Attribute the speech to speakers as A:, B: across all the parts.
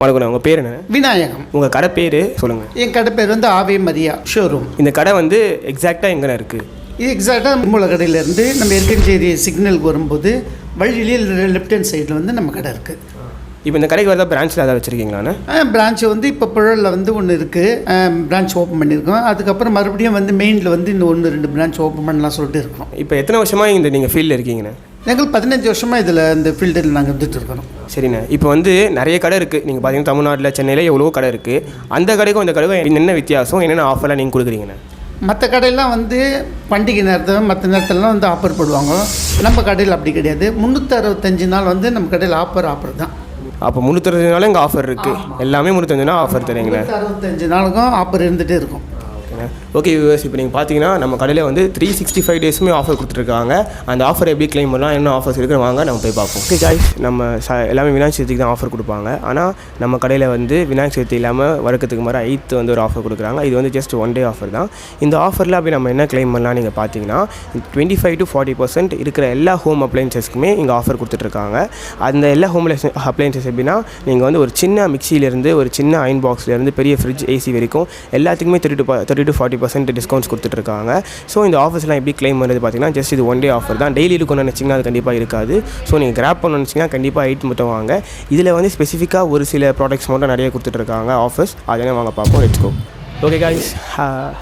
A: வணக்கம் உங்கள் பேர் என்ன?
B: விநாயகம்.
A: உங்கள் கடை பேர் சொல்லுங்கள்
B: என் கடை பேர் வந்து ஆவே மரியா ஷோரூம்
A: இந்த கடை வந்து எக்ஸாக்டாக எங்கே இருக்குது
B: இது எக்ஸாக்டாக மூலக்கடையிலேருந்து நம்ம இருக்கஞ்சேரி சிக்னலுக்கு வரும்போது வழியிலே லெஃப்ட் ஹேண்ட் சைடில் வந்து நம்ம கடை இருக்குது
A: இப்போ இந்த கடைக்கு வரதா பிரான்ச்சில் ஏதாவது வச்சுருக்கீங்களாண்ணே?
B: பிரான்ச் வந்து இப்போ புழலில் வந்து ஒன்று இருக்குது பிரான்ச் ஓப்பன் பண்ணியிருக்கோம். அதுக்கப்புறம் மறுபடியும் வந்து மெயினில் வந்து இன்னும் ஒன்று ரெண்டு பிரான்ச் ஓப்பன் பண்ணலாம் சொல்லிட்டு இருக்கோம்
A: இப்போ எத்தனை வருஷமாக இந்த நீங்கள் ஃபீல்டில் இருக்கீங்கண்ணே?
B: எங்களுக்கு பதினஞ்சு வருஷமாக இதில் இந்த ஃபீல்டில் நாங்கள் இருந்துட்டு இருக்கிறோம்
A: சரிண்ணே. இப்போ வந்து நிறைய கடை இருக்குது நீங்கள் பார்த்தீங்கன்னா தமிழ்நாட்டில் சென்னையில் எவ்வளோ கடை இருக்குது அந்த கடைக்கும் இந்த கடைக்கும் என்ன வித்தியாசம்? என்னென்ன ஆஃபர்லாம் நீங்கள் கொடுக்குறீங்கண்ணே?
B: மற்ற கடையெல்லாம் வந்து பண்டிகை நேரத்தில் மற்ற நேரத்துலலாம் வந்து ஆஃபர் போடுவாங்க. நம்ம கடையில் அப்படி கிடையாது. முந்நூற்றி அறுபத்தஞ்சு நாள் வந்து நம்ம கடையில் ஆஃபர் ஆஃபர் தான்.
A: அப்போ முந்நூற்றஞ்சு நாள் இங்கே ஆஃபர் இருக்குது எல்லாமே முந்நூற்றஞ்சு நாள் ஆஃபர்
B: முந்நூற்றி அறுபத்தஞ்சு நாளுக்கும் ஆஃபர் இருந்துகிட்டே இருக்கும்.
A: ஓகேண்ணே. ஓகே வியூவர்ஸ் இப்போ நீங்கள் பார்த்தீங்கன்னா நம்ம கடையில் வந்து த்ரீ சிக்ஸ்டி ஃபைவ் டேஸுமே ஆஃபர் கொடுத்துருக்காங்க அந்த ஆஃபர் எப்படி க்ளைம் பண்ணலாம் என்ன ஆஃபர்ஸ் இருக்குன்னு வாங்க நம்ம போய் பார்ப்போம். Okay guys. நம்ம ச எல்லாமே விநாயகர் சதுர்த்திக்கு தான் ஆஃபர் கொடுப்பாங்க. ஆனால் நம்ம கடையில் வந்து விநாயகர் சதுர்த்தி இல்லாமல் வரக்கத்துக்கு மாதிரி ஐத்து வந்து ஒரு ஆஃபர் கொடுக்குறாங்க. இது வந்து ஜஸ்ட் ஒன் டே ஆஃபர் தான். இந்த ஆஃபரில் அப்படி நம்ம என்ன க்ளைம் பண்ணலாம் நீங்கள் பார்த்தீங்கன்னா twenty five to forty percent இருக்கிற எல்லா ஹோம் அப்ளைன்சஸ்க்குமே இங்கே ஆஃபர் கொடுத்துட்ருக்காங்க அந்த எல்லா ஹோம் அப்ளைன்சஸ் எப்படின்னா நீங்கள் வந்து ஒரு சின்ன மிக்சியிலேருந்து ஒரு சின்ன அயன் பாக்ஸ்லேருந்து பெரிய ஃப்ரிட்ஜ் ஏசி வரைக்கும் எல்லாத்துக்குமே thirty to thirty to forty percent discounts கொடுத்துட்ருக்காங்க. ஸோ இந்த ஆஃபர்ஸ்லாம் எப்படி க்ளைம் பண்ணுறது பார்த்தீங்கன்னா ஜஸ்ட் இது ஒன் டே ஆஃபர் தான். டெய்லி இருக்கணும்னு நினச்சிங்கன்னா அது கண்டிப்பாக இருக்காது. ஸோ நீங்கள் கிராப் பண்ண நினச்சிங்கன்னா கண்டிப்பாக எயிட் மட்டும் வாங்க. இதில் வந்து ஸ்பெசிஃபிக்காக ஒரு சில ப்ராடக்ட்ஸ் மட்டும் நிறைய கொடுத்துட்ருக்காங்க ஆஃபர்ஸ் அதே வாங்க பார்ப்போம். லெட்ஸ்கோ ஓகே காய்ஸ்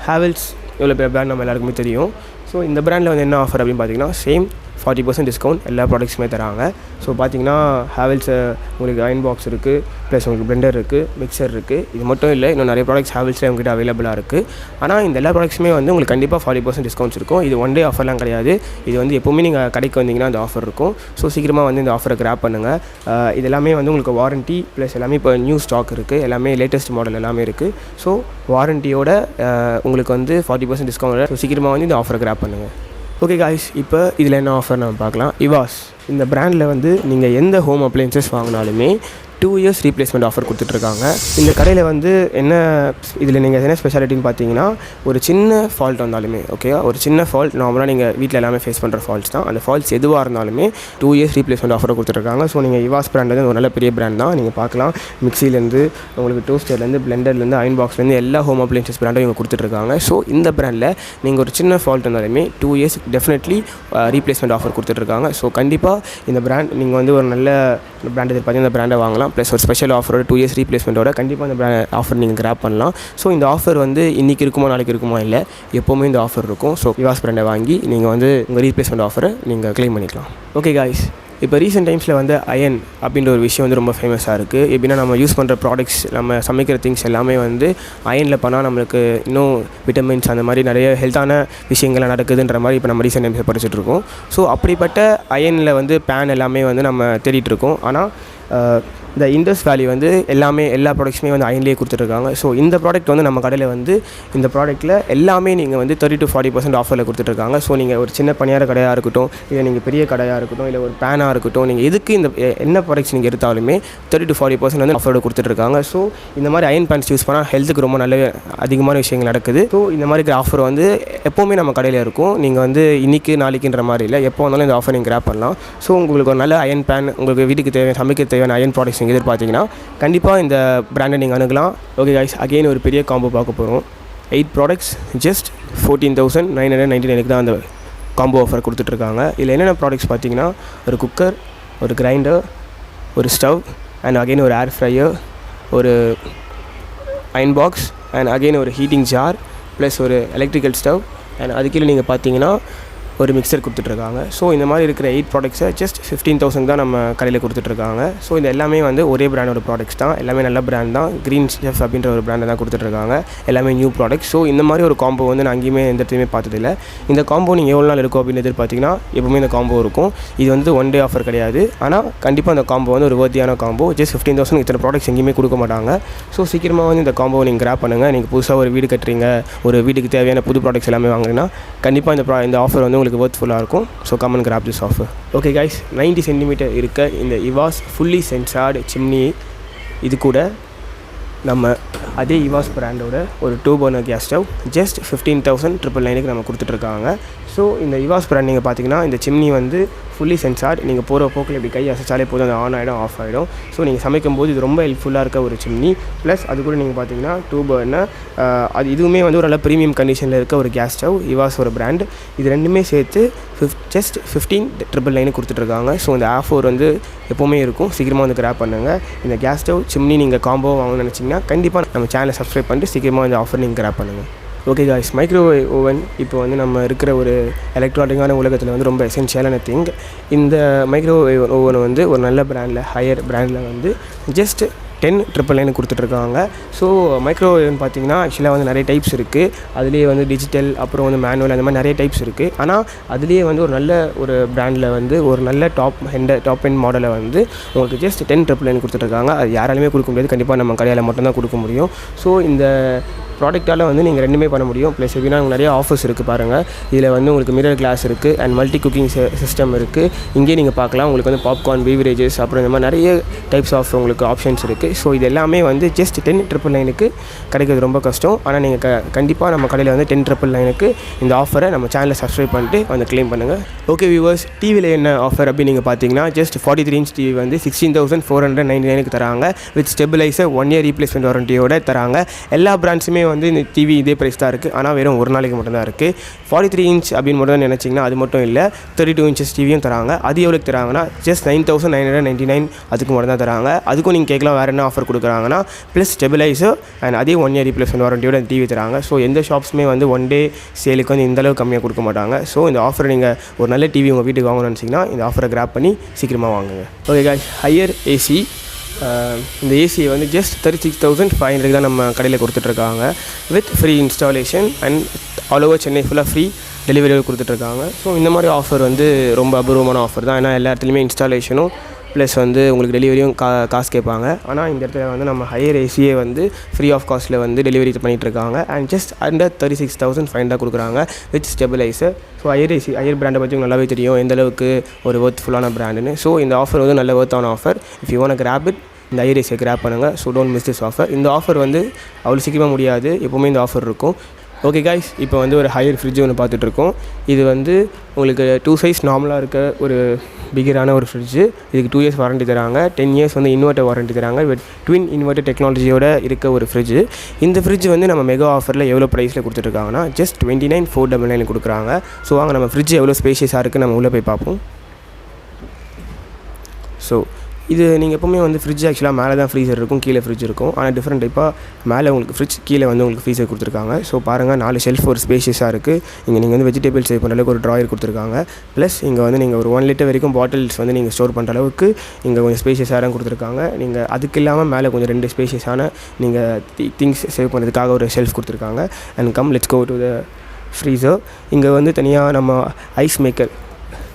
A: ஹேவல்ஸ் எவ்வளோ பேர் பிராண்ட் நம்ம எல்லாருக்குமே தெரியும். ஸோ இந்த பிராண்டில் வந்து என்ன ஆஃபர் அப்படின்னு பார்த்தீங்கன்னா சேம் ஃபார்ட்டி பர்சன்ட் டிஸ்கவுண்ட் எல்லா ப்ராடக்ட்ஸுமே தராங்க. ஸோ பார்த்தீங்கன்னா ஹேவல்ஸ் உங்களுக்கு அயன் பாக்ஸ் இருக்குது ப்ளஸ் உங்களுக்கு பிளெண்டர் இருக்குது மிக்சர் இருக்குது இது மட்டும் இல்லை இன்னும் நிறைய ப்ராடக்ட்ஸ் ஹேவல்ஸில் உங்ககிட்ட அவைலபிளாக இருக்குது ஆனால் இந்த எல்லா ப்ராடக்ட்ஸுமே வந்து உங்களுக்கு கண்டிப்பாக ஃபார்ட்டி பர்சன்ட் டிஸ்கவுண்ட்ஸ் இருக்கும். இது ஒன் டே ஆஃபர்லாம் கிடையாது. இது வந்து எப்போவுமே நீங்கள் கடைக்கு வந்தீங்கன்னா அந்த ஆஃபர் இருக்கும். ஸோ சீக்கிரமாக வந்து இந்த ஆஃபரை கிராப் பண்ணுங்கள் இதெல்லாமே இது எல்லாமே வந்து உங்களுக்கு வாரண்ட்டி ப்ளஸ் எல்லாமே இப்போ நியூ ஸ்டாக் இருக்குது எல்லாமே லேட்டஸ்ட் மாடல் எல்லாமே இருக்குது ஸோ வாரண்ட்டியோட உங்களுக்கு வந்து ஃபார்ட்டி பர்சன்ட் டிஸ்கவுண்ட் ஸோ சீக்கிரமாக வந்து இந்த ஆஃபரை கிராப் பண்ணுங்கள் ஓகே காய்ஸ் இப்போ இதில் என்ன ஆஃபர் நம்ம பார்க்கலாம். இவாஸ் இந்த ப்ராண்டில் வந்து நீங்கள் எந்த ஹோம் அப்ளையன்சஸ் வாங்கினாலுமே டூ இயர்ஸ் ரீப்ளேஸ்மெண்ட் ஆஃபர் கொடுத்துட்ருக்காங்க. இந்த கடையில் வந்து என்ன இதில் நீங்கள் என்ன ஸ்பெஷாலிட்டின்னு பார்த்தீங்கன்னா ஒரு சின்ன ஃபால்ட் வந்தாலுமே ஓகேவா ஒரு சின்ன ஃபால்ட் நார்மலாக நீங்கள் வீட்டில் எல்லாமே ஃபேஸ் பண்ணுற ஃபால்ட்ஸ் தான். அந்த ஃபால்ட்ஸ் எதுவாக இருந்தாலுமே டூ இயர்ஸ் ரீப்ளேஸ்மெண்ட் ஆஃபர் கொடுத்துட்ருக்காங்க. ஸோ நீங்கள் இவாஸ் பிராண்ட் வந்து ஒரு நல்ல பெரிய பிராண்ட் தான். நீங்கள் பார்க்கலாம். மிக்சிலேருந்து உங்களுக்கு டோஸ்டர்லேருந்து பிளெண்டர்லேருந்து அயன் பாக்ஸ்லேருந்து எல்லா ஹோம் அப்ளையன்சஸ் பிராண்டும் இவங்க கொடுத்துட்ருக்காங்க. ஸோ இந்த பிராண்டில் நீங்கள் ஒரு சின்ன ஃபால்ட் இருந்தாலுமே two years definitely replacement offer கொடுத்துட்ருக்காங்க. ஸோ கண்டிப்பாக இந்த பிராண்ட் நீங்கள் வந்து ஒரு நல்ல பிராண்ட் எதிர்பார்த்து இந்த பிராண்டை வாங்கலாம். ப்ளஸ் ஒரு ஸ்பெஷல் ஆஃபரோட டூ இயர்ஸ் ரீப்ளேஸ்மெண்ட்டோட கண்டிப்பாக அந்த ஆஃபர் நீங்கள் கிராப் பண்ணலாம். ஸோ இந்த ஆஃபர் வந்து இன்றைக்கி இருக்குமா நாளைக்கு இருக்குமா இல்லை எப்போவுமே இந்த ஆஃபர் இருக்கும். ஸோ விவாஸ் பிராண்டை வாங்கி நீங்கள் வந்து உங்கள் ரீப்ளேஸ்மெண்ட் ஆஃபரை நீங்கள் க்ளைம் பண்ணிக்கலாம். ஓகே காய்ஸ் இப்போ ரீசெண்ட் டைம்ஸில் வந்து அயன் அப்படின்ற ஒரு விஷயம் வந்து ரொம்ப ஃபேமஸாக இருக்குது எப்படின்னா நம்ம யூஸ் பண்ணுற ப்ராடக்ட்ஸ் நம்ம சமைக்கிற திங்ஸ் எல்லாமே வந்து அயனில் பண்ணால் நம்மளுக்கு இன்னும் விட்டமின்ஸ் அந்த மாதிரி நிறைய ஹெல்த்தான விஷயங்கள்லாம் நடக்குதுன்ற மாதிரி இப்போ நம்ம ரீசெண்ட் டைம்ஸில் படிச்சுட்ருக்கோம் ஸோ அப்படிப்பட்ட அயனில் வந்து பேன் எல்லாமே வந்து நம்ம தேடிட்டுருக்கோம் ஆனால் இந்த இண்டஸ் வேலி வந்து எல்லாமே எல்லா ப்ராடக்ட்ஸுமே வந்து அயன்லேயே கொடுத்துட்ருக்காங்க ஸோ இந்த ப்ராடக்ட் வந்து நம்ம கடையில் வந்து இந்த ப்ராடக்ட்டில் எல்லாமே நீங்கள் வந்து தேர்ட்டி டு ஃபார்ட்டி பர்சன்ட் ஆஃபரில் கொடுத்துட்ருக்காங்க ஸோ நீங்கள் ஒரு சின்ன பணியார கடையாக இருக்கட்டும் இல்லை நீங்கள் பெரிய கடையாக இருக்கட்டும் இல்லை ஒரு பேனாக இருக்கட்டும் நீங்கள் எதுக்கு இந்த என்ன ப்ராடக்ட்ஸ் நீங்கள் எடுத்தாலுமே தேர்ட்டி டு ஃபார்ட்டி பர்சன்ட் வந்து ஆஃபரோட கொடுத்துட்ருக்காங்க ஸோ இந்த மாதிரி அயன் பேண்ட்ஸ் யூஸ் பண்ணால் ஹெல்த்துக்கு ரொம்ப நல்ல அதிகமான விஷயங்கள் நடக்குது. ஸோ இந்த மாதிரி ஆஃபர் வந்து எப்போவுமே நம்ம கடையில் இருக்கும். நீங்கள் வந்து இன்னைக்கு நாளைக்குன்ற மாதிரி இல்லை எப்போ வந்தாலும் இந்த ஆஃபர் நீங்கள் கிராப் பண்ணலாம். ஸோ உங்களுக்கு ஒரு நல்ல அயன் பேன் உங்களுக்கு வீட்டுக்கு தேவையான சமைக்க தேவையான அயன் ப்ராடக்ட்ஸ் நீங்கள் எதிர்பார்த்தீங்கன்னா கண்டிப்பாக இந்த பிராண்டை நீங்கள் அணுகலாம். ஓகே கைஸ் அகெயின் ஒரு பெரிய காம்போ பார்க்க போகிறோம் eight products just fourteen thousand nine hundred ninety நைனுக்கு தான் அந்த காம்போ ஆஃபர் கொடுத்துட்ருக்காங்க. இதில் என்னென்ன ப்ராடக்ட்ஸ் பார்த்தீங்கன்னா ஒரு குக்கர் ஒரு கிரைண்டர் ஒரு ஸ்டவ் அண்ட் அகைன் ஒரு ஏர் ஃப்ரையர் ஒரு அயன் பாக்ஸ் அண்ட் அகைன் ஒரு ஹீட்டிங் ஜார் ப்ளஸ் ஒரு எலக்ட்ரிக்கல் ஸ்டவ் அண்ட் அது கீழே நீங்கள் பார்த்தீங்கன்னா ஒரு மிக்சர் கொடுத்துட்ருக்காங்க. ஸோ இந்த மாதிரி இருக்கிற எயிட் ப்ராடக்ட்ஸை ஜஸ்ட் ஃபிஃப்டீன் தௌசண்ட் தான் நம்ம கடையில் கொடுத்துட்ருக்காங்க. ஸோ இது எல்லாமே வந்து ஒரே பிராண்டோட ப்ராடக்ட்ஸ் தான். எல்லாமே நல்ல பிராண்ட் தான். க்ரீன் செஃப் அப்படின்ற ஒரு பிராண்டை தான் கொடுத்துட்ருக்காங்க. எல்லாமே நியூ ப்ராடக்ட் ஸோ இந்த மாதிரி ஒரு காம்போ வந்து நான் அங்கேயுமே எந்த இடத்துலையுமே பார்த்ததில்ல. இந்த காம்போ நீங்கள் எவ்வளோ நாள் இருக்கும் அப்படின்னு எதிர்பார்த்தீங்கன்னா எப்பவுமே இந்த காம்போ இருக்கும். இது வந்து ஒன் டே ஆஃபர் கிடையாது. ஆனால் கண்டிப்பாக அந்த காம்போ வந்து ஒரு வர்த்தியான காம்போ ஜஸ்ட் ஃபிஃப்டீன் தௌசண்ட் இத்தனை ப்ராடக்ட்ஸ் எங்கேயுமே கொடுக்க மாட்டாங்க. ஸோ சீக்கிரமாக வந்து இந்த காம்போ நீங்கள் கிராப் பண்ணுங்கள் நீங்கள் புதுசாக ஒரு வீடு கட்டுறீங்க. ஒரு வீட்டுக்கு தேவையான புது ப்ராடக்ட்ஸ் எல்லாமே வாங்குறீங்கன்னா கண்டிப்பாக இந்த ப்ரா இந்த ஆஃபர் வந்து உங்களுக்கு ஒர்த்ஃபுல்லாக இருக்கும். So come on grab this offer okay guys 90 centimetre இருக்க இந்த இவாஸ் ஃபுல்லி சென்சார்டு சிம்னி இது கூட நம்ம அதே இவாஸ் பிராண்டோட ஒரு two burner gas stove just fifteen thousand triple நைனுக்கு நம்ம கொடுத்துட்ருக்காங்க ஸோ இந்த இவாஸ் பிராண்ட் நீங்கள் பார்த்தீங்கன்னா இந்த சிம்னி வந்து ஃபுல்லி சென்சார் நீங்கள் போகிற போக்கில் இப்படி கை அசைச்சாலே போதும் அது ஆன் ஆகிடும் ஆஃப் ஆகிடும் ஸோ நீங்கள் சமைக்கும் போது இது ரொம்ப ஹெல்ப்ஃபுல்லாக இருக்க ஒரு சிம்னி ப்ளஸ் அது கூட நீங்கள் பார்த்தீங்கன்னா டூ பர்னர் அது இதுவுமே வந்து ஒரு நல்ல ப்ரீமியம் கண்டிஷனில் இருக்க ஒரு கேஸ் ஸ்டவ் இவாஸ் ஒரு பிராண்ட் இது ரெண்டுமே சேர்த்து fif just fifteen triple nine கொடுத்துட்ருக்காங்க. ஸோ இந்த ஆஃபர் வந்து எப்போவுமே இருக்கும். சீக்கிரமாக வந்து கிராப் பண்ணுங்கள் இந்த கேஸ் ஸ்டவ் சிம்னி நீங்கள் காம்போ வாங்கணும்னு நினச்சிங்கன்னா கண்டிப்பாக நம்ம சேனலை சப்ஸ்கிரைப் பண்ணிட்டு சீக்கிரமாக இந்த ஆஃபர் நீங்கள் கிராப் பண்ணுங்கள் ஓகே காய்ஸ் மைக்ரோவேவ் ஓவன் இப்போ வந்து நம்ம இருக்கிற ஒரு எலக்ட்ரானிக்கான உலகத்தில் வந்து ரொம்ப எசென்ஷியலான திங் இந்த மைக்ரோவேவ் ஓவன் வந்து ஒரு நல்ல பிராண்டில் ஹையர் பிராண்டில் வந்து ஜஸ்ட் டென் ட்ரிபிள் நைன் கொடுத்துட்ருக்காங்க. ஸோ மைக்ரோவேவ்னு பார்த்தீங்கன்னா ஆக்சுவலாக வந்து நிறைய டைப்ஸ் இருக்குது அதுலேயே வந்து டிஜிட்டல் அப்புறம் வந்து மேனுவல் அந்த மாதிரி நிறைய டைப்ஸ் இருக்குது ஆனால் அதுலேயே வந்து ஒரு நல்ல ஒரு பிராண்டில் வந்து ஒரு நல்ல டாப் ஹெண்ட டாப் எண்ட் மாடலை வந்து உங்களுக்கு ஜஸ்ட் டென் ட்ரிபிள் நைன் கொடுத்துட்ருக்காங்க. அது யாராலுமே கொடுக்க முடியாது. கண்டிப்பாக நம்ம கடையில் மட்டும்தான் கொடுக்க முடியும். ஸோ இந்த ப்ராடக்ட்டால் வந்து நீங்கள் ரெண்டுமே பண்ண முடியும். ப்ளஸ் எப்படின்னா நிறைய ஆஃபர்ஸ் இருக்குது பாருங்கள் இதில் வந்து உங்களுக்கு மிரர் கிளாஸ் இருக்குது அண்ட் மல்டி குக்கிங் சிஸ்டம் இருக்குது இங்கேயே நீங்கள் பார்க்கலாம். உங்களுக்கு வந்து பாப்கார்ன் பீவரேஜஸ் அப்புறம் இந்த மாதிரி நிறைய டைப்ஸ் ஆஃப் உங்களுக்கு ஆப்ஷன்ஸ் இருக்குது ஸோ இது எல்லாமே வந்து ஜஸ்ட் டென் ட்ரிபிள் நைனுக்கு கிடைக்கிறது ரொம்ப கஷ்டம். ஆனால் நீங்கள் க கண்டிப்பாக நம்ம கடையில் வந்து டென் ட்ரிபிள் நைனுக்கு இந்த ஆஃபரை நம்ம சேனலை சப்ஸ்கிரைப் பண்ணிட்டு வந்து க்ளைம் பண்ணுங்கள் ஓகே வியூவர்ஸ் டிவியில் என்ன ஆஃபர் அப்படின்னு நீங்கள் பார்த்தீங்கன்னா just forty three inch TV வந்து sixteen thousand four hundred ninety நைனுக்கு தராங்க. With stabiliser one year replacement வாரண்டியோட தராங்க. எல்லா பிராண்ட்ஸுமே வந்து இந்த டிவி இதே ப்ரைஸ் தான் இருக்குது ஆனால் வெறும் ஒரு நாளைக்கு மட்டும்தான் இருக்குது ஃபார்ட்டி த்ரீ இன்ச் அப்படின்னு மட்டும் தான் நினச்சிங்கன்னா அது மட்டும் இல்லை தேர்ட்டி டூ இன்ச்சஸ் டிவியும் தராங்க. அது எவ்வளோக்கு தராங்கன்னா just nine thousand nine hundred ninety nine அதுக்கு மட்டும் தான் தராங்க. அதுக்கும் நீங்கள் கேட்கலாம் வேறு என்ன ஆஃபர் கொடுக்குறாங்கன்னா ப்ளஸ் ஸ்டெபிலைசர் அண்ட் அதே ஒன் இயர் ரீப்ளேஸ்மெண்ட் வாரண்டியோட டிவி தராங்க. ஸோ எந்த ஷாப்ஸுமே வந்து ஒன் டே சேலுக்கு வந்து இந்த அளவுக்கு கம்மியாக கொடுக்க மாட்டாங்க. ஸோ இந்த ஆஃபர் நீங்கள் ஒரு நல்ல டிவி உங்கள் வீட்டுக்கு வாங்கணும்னு நினச்சிங்கன்னா இந்த ஆஃபரை கிராப் பண்ணி சீக்கிரமாக வாங்குங்க. ஓகே ஹையர் ஏசி இந்த ஏசியை வந்து just thirty six thousand five hundred தான் நம்ம கடையில் கொடுத்துட்ருக்காங்க. With free installation and all over Chennai ஃபுல்லாக ஃப்ரீ டெலிவரி கொடுத்துட்ருக்காங்க. ஸோ இந்த மாதிரி ஆஃபர் வந்து ரொம்ப அபூர்வமான ஆஃபர் தான். ஏன்னா எல்லா இடத்துலையுமே இன்ஸ்டாலேஷனும் ப்ளஸ் வந்து உங்களுக்கு டெலிவரியும் கா காசு கேட்பாங்க. ஆனால் இந்த இடத்துல வந்து நம்ம ஹையர் ஏசியே வந்து ஃப்ரீ ஆஃப் காஸ்ட்டில் வந்து டெலிவரி பண்ணிகிட்டு இருக்காங்க. And just under thirty six thousand five hundred கொடுக்குறாங்க with stabiliser so Haier AC Haier பிராண்டை பற்றி உங்களுக்கு நல்லாவே தெரியும் எந்தளவுக்கு ஒரு ஒர்த்ஃபுல்லான பிராண்டுன்னு ஸோ இந்த ஆஃபர் வந்து நல்ல ஒர்த்தான offer if you want grab it இந்த ஐரேஸை கிராப் பண்ணுங்கள் so don't miss this offer இந்த ஆஃபர் வந்து அவ்வளோ சீக்கிரமாக முடியாது. எப்போவுமே இந்த ஆஃபர் இருக்கும். ஓகே காய்ஸ் இப்போ வந்து ஒரு ஹையர் ஃப்ரிட்ஜ் ஒன்று பார்த்துட்ருக்கோம் இது வந்து உங்களுக்கு டூ சைஸ் நார்மலாக இருக்க ஒரு பிகரான ஒரு ஃப்ரிட்ஜு இதுக்கு டூ இயர்ஸ் வாரண்டி தராங்க. டென் இயர்ஸ் வந்து இன்வெர்ட்டர் வாரண்டி தராங்க. ட்வின் இன்வெர்ட்டர் டெக்னாலஜியோட இருக்க ஒரு ஃப்ரிட்ஜு இந்த ஃப்ரிட்ஜ் வந்து நம்ம மெகா ஆஃபரில் எவ்வளோ ப்ரைஸில் கொடுத்துட்ருக்காங்கன்னா just twenty nine four double nine கொடுக்குறாங்க. ஸோ வாங்க நம்ம ஃப்ரிட்ஜ் எவ்வளோ ஸ்பேஷியஸாக இருக்குது நம்ம உள்ளே போய் பார்ப்போம். ஸோ இது நீங்கள் எப்போவுமே வந்து ஃப்ரிட்ஜ் ஆக்சுவலாக மேலே தான் ஃப்ரீசர் இருக்கும் கீழே ஃப்ரிட்ஜ் இருக்கும். ஆனால் டிஃப்ரெண்ட் டைப்பாக மேலே உங்களுக்கு ஃப்ரிட்ஜ் கீழே வந்து உங்களுக்கு ஃப்ரீசர் கொடுத்துருக்காங்க. ஸோ பாருங்கள் நாலு ஷெல்ஃப் ஒரு ஸ்பேஷியஸாக இருக்குது இங்கே நீங்கள் வந்து வெஜிடபிள் சேவ் பண்ணுற அளவுக்கு ஒரு ட்ராயர் கொடுத்துருக்காங்க. ப்ளஸ் இங்கே வந்து நீங்கள் ஒரு ஒன் லிட்டர் வரைக்கும் பாட்டில்ஸ் வந்து நீங்கள் ஸ்டோர் பண்ணுற அளவுக்கு இங்கே கொஞ்சம் ஸ்பேஷியஸாக கொடுத்துருக்காங்க. நீங்கள் அதுக்கு இல்லாமல் மேலே கொஞ்சம் ரெண்டு ஸ்பேஷியஸான நீங்கள் திங்ஸ் சேவ் பண்ணுறதுக்காக ஒரு ஷெல்ஃப் கொடுத்துருக்காங்க. And come let's go to the freezer இங்கே வந்து தனியாக நம்ம ice maker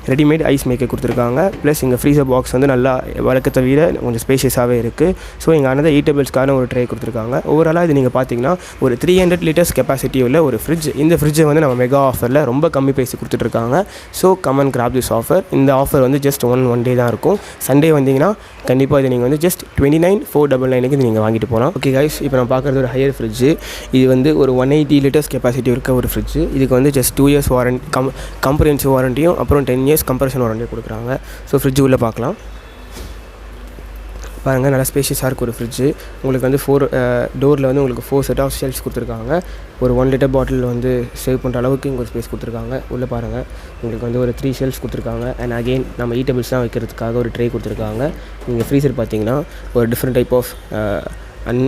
A: readymade ice maker கொடுத்துருக்காங்க. ப்ளஸ் இங்கே ஃப்ரீசர் பாக்ஸ் வந்து நல்லா வழக்கத்தை விட கொஞ்சம் ஸ்பேஷியஸாகவே இருக்குது ஸோ இங்கே அனதர் ஈட்டபிள்ஸ்க்கான ஒரு ட்ரே கொடுத்துருக்காங்க. ஓவராலாக இது நீங்கள் பார்த்தீங்கன்னா ஒரு த்ரீ ஹண்ட்ரட் லிட்டர்ஸ் கெப்பாசிட்டி உள்ள ஒரு ஃப்ரிட்ஜ் இந்த ஃப்ரிட்ஜை வந்து நம்ம மெகா ஆஃபரில் ரொம்ப கம்மி பேசி கொடுத்துட்ருக்காங்க. So come on grab this offer இந்த ஆஃபர் வந்து ஜஸ்ட் ஒன் ஒன் டே தான் இருக்கும். சண்டே வந்தீங்கன்னா கண்டிப்பாக இது நீங்கள் வந்து just twenty nine four double நைனுக்கு இது நீங்கள் வாங்கிட்டு போகலாம் ஓகே கைஸ் இப்போ நான் பார்க்குறது ஒரு ஹையர் ஃப்ரிட்ஜு இது வந்து ஒரு ஒன் எயிட்டி லிட்டர்ஸ் கெப்பாசிட்டி இருக்க ஒரு ஃப்ரிட்ஜு இதுக்கு வந்து just two years warrant com comprehensive வாரண்டியும் அப்புறம் டென் இயர்ஸ் கம்ப்ரஷன் வாரண்டியும் கொடுக்குறாங்க. ஸோ ஃப்ரிட்ஜ் உள்ளே பார்க்கலாம். பாருங்கள் நல்லா ஸ்பேஷியஸாக இருக்கும் ஒரு ஃப்ரிட்ஜு உங்களுக்கு வந்து ஃபோர் டோரில் வந்து உங்களுக்கு ஃபோர் செட் ஆஃப் ஷெல்ஸ் கொடுத்துருக்காங்க. ஒரு ஒன் லிட்டர் பாட்டில் வந்து சேவ் பண்ணுற அளவுக்கு இங்கே ஒரு ஸ்பேஸ் கொடுத்துருக்காங்க. உள்ளே பாருங்கள் உங்களுக்கு வந்து ஒரு த்ரீ ஷெல்ஸ் கொடுத்துருக்காங்க. அண்ட் அகெயின் நம்ம ஈட்டபிள்ஸ்லாம் வைக்கிறதுக்காக ஒரு ட்ரே கொடுத்துருக்காங்க. நீங்கள் ஃப்ரீசர் பார்த்தீங்கன்னா ஒரு டிஃப்ரெண்ட் டைப் ஆஃப் அன்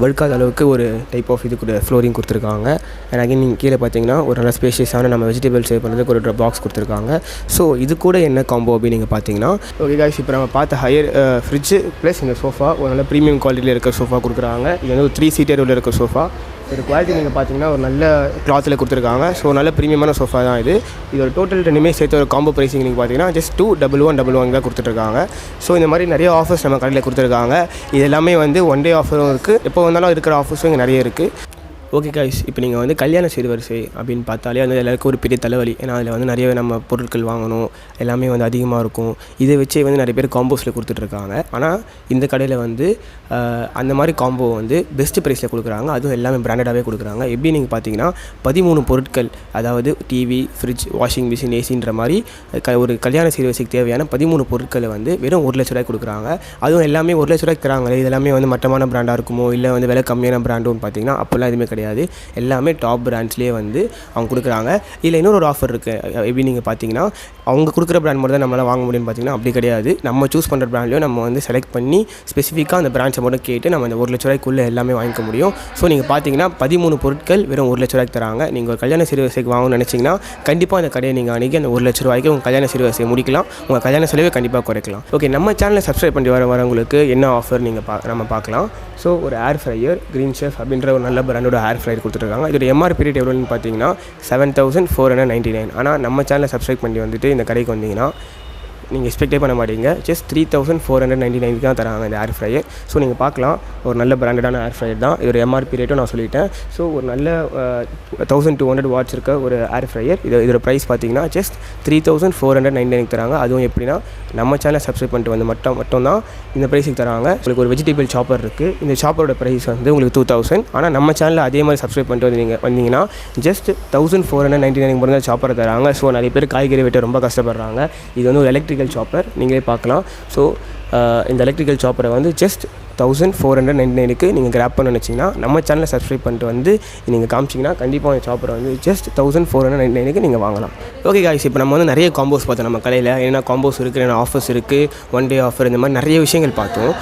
A: வழுக்காத அளவுக்கு ஒரு டைப் ஆஃப் இது கூட ஃப்ளோரிங் கொடுத்துருக்காங்க. அண்ட் அகைன் நீங்கள் கீழே பார்த்தீங்கன்னா ஒரு நல்ல ஸ்பேஷியஸான நம்ம வெஜிடபிள் சேவ் பண்ணுறதுக்கு ஒரு பாக்ஸ் கொடுத்துருக்காங்க. ஸோ இது கூட என்ன காம்போ அப்படின்னு நீங்கள் பார்த்தீங்கன்னா ஓகே காய்ஸ் இப்போ நம்ம பார்த்த ஹையர் ஃப்ரிட்ஜு ப்ளஸ் இந்த சோஃபா ஒரு நல்ல ப்ரீமியம் குவாலிட்டியில் இருக்க சோஃபா கொடுக்குறாங்க. இது வந்து ஒரு த்ரீ சீட்டர் உள்ள இருக்க சோஃபா இது குவாலிட்டி நீங்கள் பார்த்தீங்கன்னா ஒரு நல்ல கிளாத்தில் கொடுத்துருக்காங்க. ஸோ நல்ல ப்ரீமியமான சோஃபா தான் இது. இதோட டோட்டல் ரெண்டுமே சேர்த்து ஒரு காம்போ ப்ரைஸிங் நீங்கள் பார்த்தீங்கன்னா just two double one double one தான் கொடுத்துட்ருக்காங்க ஸோ இந்த மாதிரி நிறைய ஆஃபர்ஸ் நம்ம கடையில் கொடுத்துருக்காங்க. இது எல்லாமே வந்து ஒன் டே ஆஃபரும் இருக்குது எப்போ வந்தாலும் இருக்கிற ஆஃபர்ஸும் இங்கே நிறைய இருக்குது ஓகே காய்ஸ் இப்போ நீங்கள் வந்து கல்யாண சீர்வரிசை அப்படின்னு பார்த்தாலே வந்து எல்லாருக்கும் ஒரு பெரிய தலைவலி. ஏன்னா அதில் வந்து நிறைய நம்ம பொருட்கள் வாங்கணும் எல்லாமே வந்து அதிகமாக இருக்கும். இதை வச்சே வந்து நிறைய பேர் காம்போஸில் கொடுத்துட்ருக்காங்க ஆனால் இந்த கடையில் வந்து அந்த மாதிரி காம்போ வந்து பெஸ்ட் ப்ரைஸில் கொடுக்குறாங்க. அதுவும் எல்லாமே பிராண்டடாகவே கொடுக்குறாங்க. எப்படி நீங்கள் பார்த்தீங்கன்னா பதிமூணு பொருட்கள் அதாவது டிவி ஃப்ரிட்ஜ் வாஷிங் மிஷின் ஏசின்ற மாதிரி க ஒரு கல்யாண சீர்வரிசைக்கு தேவையான பதிமூணு பொருட்களை வந்து வெறும் ஒரு லட்ச ரூபாய்க்கு கொடுக்குறாங்க. அதுவும் எல்லாமே ஒரு லட்ச ரூபாய்க்கு தராங்களே இதெல்லாமே வந்து மட்டமான பிராண்டாக இருக்குமோ இல்லை வந்து விலை கம்மியான பிராண்டும் பார்த்தீங்கன்னா அப்போல்லாம் எதுவுமே கிடையாது. கிடையாது. எல்லாமே டாப் பிராண்ட்ஸ்லேயே வந்து அவங்க கொடுக்குறாங்க. இதில் இன்னொரு ஒரு ஆஃபர் இருக்குது எப்படி நீங்கள் பார்த்தீங்கன்னா அவங்க கொடுக்குற பிராண்ட் மட்டும் தான் நம்மளால் வாங்க முடியும்னு பார்த்தீங்கன்னா அப்படி கிடையாது. நம்ம சூஸ் பண்ணுற பிராண்ட்லையும் நம்ம வந்து செலக்ட் பண்ணி ஸ்பெசிஃபிக்காக அந்த பிராண்ட்ஸை மட்டும் கேட்டு நம்ம அந்த ஒரு லட்ச ரூபாய்க்குள்ளே எல்லாமே வாங்கிக்க முடியும். ஸோ நீங்கள் பார்த்தீங்கன்னா பதிமூணு பொருட்கள் வெறும் ஒரு லட்ச ரூபாய்க்கு தராங்க. நீங்கள் ஒரு கல்யாண சீர்வரிசைக்கு வாங்கணும்னு நினச்சிங்கன்னா கண்டிப்பாக அந்த கடையை நீங்கள் அணுகி அந்த ஒரு லட்ச ரூபாய்க்கு உங்கள் கல்யாண சீர்வரிசையை முடிக்கலாம். உங்கள் கல்யாண செலவை கண்டிப்பாக குறைக்கலாம். ஓகே நம்ம சேனலை சப்ஸ்கிரைப் பண்ணி வர வரவங்களுக்கு என்ன ஆஃபர் நீங்கள் பா நம்ம பார்க்கலாம். ஸோ ஒரு ஏர் ஃப்ரையர் க்ரீன் ஷெஃப் அப்படின்ற ஒரு நல்ல பிராண்டோட ஏர் ஃப்ரையர் கொடுத்துருக்காங்க இதோட எம்ஆர் பீரியட் எவ்வளோன்னு பார்த்தீங்கன்னா seven thousand four hundred ninety nine ஆனால் நம்ம சேனலை சப்ஸ்கிரைப் பண்ணி வந்துட்டு இந்த கடைக்கு வந்தீங்கன்னா நீங்கள் எக்ஸ்பெக்டே பண்ண மாட்டீங்க. Just three thousand four hundred ninety நைனுக்கு தான் தராங்க இந்த ஏர் ஃப்ரையர் ஸோ நீங்கள் பார்க்கலாம். ஒரு நல்ல பிராண்டடான ஏர் ஃப்ரையர் தான். இதோட எம்ஆர்பி ரேட்டும் நான் சொல்லிட்டேன். ஸோ ஒரு நல்ல தௌசண்ட் டூ ஹண்ட்ரட் வாட்ஸ் இருக்க ஒரு ஏர் ஃப்ரையர் இது இதோட ப்ரைஸ் பார்த்தீங்கன்னா just three thousand four hundred ninety நைனுக்கு தராங்க. அதுவும் எப்படின்னா நம்ம சேனலை சப்ஸ்கிரைப் பண்ணிட்டு வந்து மட்டும் மட்டும் தான் இந்த ப்ரைஸுக்கு தராங்க. உங்களுக்கு ஒரு வெஜிடபிள் சாப்பர் இருக்குது இந்த சாப்பரோட ப்ரைஸ் வந்து உங்களுக்கு டூ தௌசண்ட் ஆனால் நம்ம சேனலில் அதே மாதிரி சப்ஸ்கிரைப் பண்ணிட்டு வந்து நீங்கள் வந்தீங்கன்னா just thousand four hundred ninety nine பிறந்த சாப்பரை தராங்க. ஸோ நிறைய பேர் காய்கறி வெட்ட ரொம்ப கஷ்டப்படுறாங்க. இது வந்து ஒரு எலக்ட்ரிக்கல் சாப்பர் நீங்களே பார்க்கலாம். ஸோ uh, இந்த எலக்ட்ரிக்கல் சாப்பரை வந்து just thousand four hundred ninety நைனுக்கு நீங்கள் கிராப் பண்ண நினச்சிங்கன்னா நம்ம சேனலை சப்ஸ்கிரைப் பண்ணிட்டு வந்து நீங்கள் காமிச்சிங்கன்னா கண்டிப்பாக அந்த சாப்பரை வந்து just thousand four hundred ninety நைனுக்கு நீங்கள் வாங்கலாம். ஓகே காய்ஸ் இப்போ நம்ம வந்து நிறைய காம்போஸ் பார்த்தோம் நம்ம கடையில். என்ன காம்போஸ் இருக்குது என்ன ஆஃபர்ஸ் இருக்குது ஒன் டே ஆஃபர் இந்த மாதிரி நிறைய விஷயங்கள் பார்த்தோம்.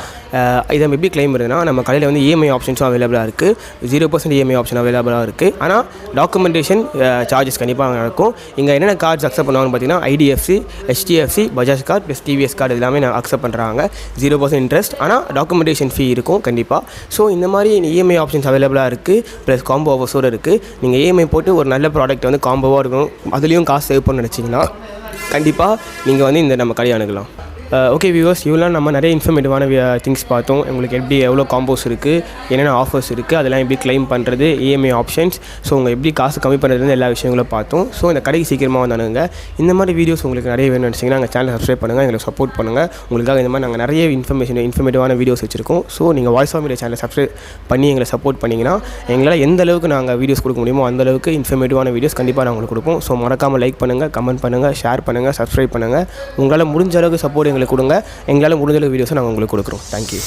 A: இதை மேபி கிளைம் இருந்ததுன்னா நம்ம கடையில் வந்து இஎம்ஐ ஆப்ஷன்ஸும் அவைலபிளாக இருக்குது ஜீரோ பர்சன்ட் இஎம்ஐ ஆப்ஷன் அவைலபிளாக இருக்குது ஆனால் டாக்குமெண்டேஷன் சார்ஜஸ் கண்டிப்பாக நடக்கும். இங்கே என்னென்ன கார்ட்ஸ் அக்செப்ட் பண்ணுவாங்கன்னு பார்த்தீங்கன்னா IDFC HDFC Bajaj card plus TVS card எல்லாமே நான் அக்செப்ட் பண்ணுறாங்க ஜீரோ பர்சன்ட் இன்ட்ரெஸ்ட் ஆனால் டாக்குமெண்டேஷன் ஃபீ இருக்கும் கண்டிப்பாக ஸோ இந்த மாதிரி இஎம்ஐ ஆப்ஷன்ஸ் அவைலபிளாக இருக்குது ப்ளஸ் காம்போ ஆஃபர்ஸோடு இருக்குது நீங்கள் இஎம்ஐ போட்டு ஒரு நல்ல ப்ராடக்ட் வந்து காம்போவாக இருக்கும். அதுலேயும் காசு சேவ் பண்ண நினச்சிங்கன்னா கண்டிப்பாக நீங்கள் வந்து இந்த நம்ம கடையை அணுகலாம். ஓகே வியூவர்ஸ் இவ்வளோ நம்ம நிறைய இன்ஃபர்மேட்டிவான திங்ஸ் uh, பார்த்தோம். உங்களுக்கு எப்படி எவ்வளோ காம்போஸ் இருக்குது என்னென்ன ஆஃபர்ஸ் இருக்குது அதெல்லாம் எப்படி க்ளைம் பண்ணுறது இஎம்ஐ ஆப்ஷன்ஸ் ஸோ உங்கள் எப்படி காசு கம்மி பண்ணுறதுன்னு எல்லா விஷயங்களும் பார்த்தோம். ஸோ இந்த கடைக்கு சீக்கிரமாக வந்தானுங்க. இந்த மாதிரி வீடியோஸ் உங்களுக்கு நிறைய வேணும்னு நினச்சிங்கன்னா எங்கள் சேனல் சப்ஸ்கிரைப் பண்ணுங்கள் எங்களுக்கு சப்போர்ட் பண்ணுங்கள் உங்களுக்காக இந்த மாதிரி நாங்கள் நிறைய இன்ஃபர்மேஷன் இன்ஃபர்மேட்டிவான வீடியோஸ் வச்சுருக்கோம். ஸோ நீங்கள் வாய்ஸ் ஆஃப் மீடியா சேனலை சப்ஸ்கிரைப் பண்ணி எங்களை சப்போர்ட் பண்ணிங்கன்னா எங்களால் எந்த அளவுக்கு நாங்கள் வீடியோஸ் கொடுக்க முடியுமோ அந்தளவுக்கு இன்ஃபர்மேட்டிவான வீடியோஸ் கண்டிப்பாக நாங்கள் உங்களுக்கு கொடுப்போம். ஸோ மறக்காமல் லைக் பண்ணுங்கள் கமெண்ட் பண்ணுங்கள் ஷேர் பண்ணுங்கள் சப்ஸ்கிரைப் பண்ணுங்கள் உங்களால் முடிஞ்ச அளவுக்கு சப்போர்ட் எங்களுக்கு கொடுங்க. எங்களால் முடிஞ்ச வீடியோஸை நாங்கள் உங்களுக்கு கொடுக்குறோம். தேங்க்யூ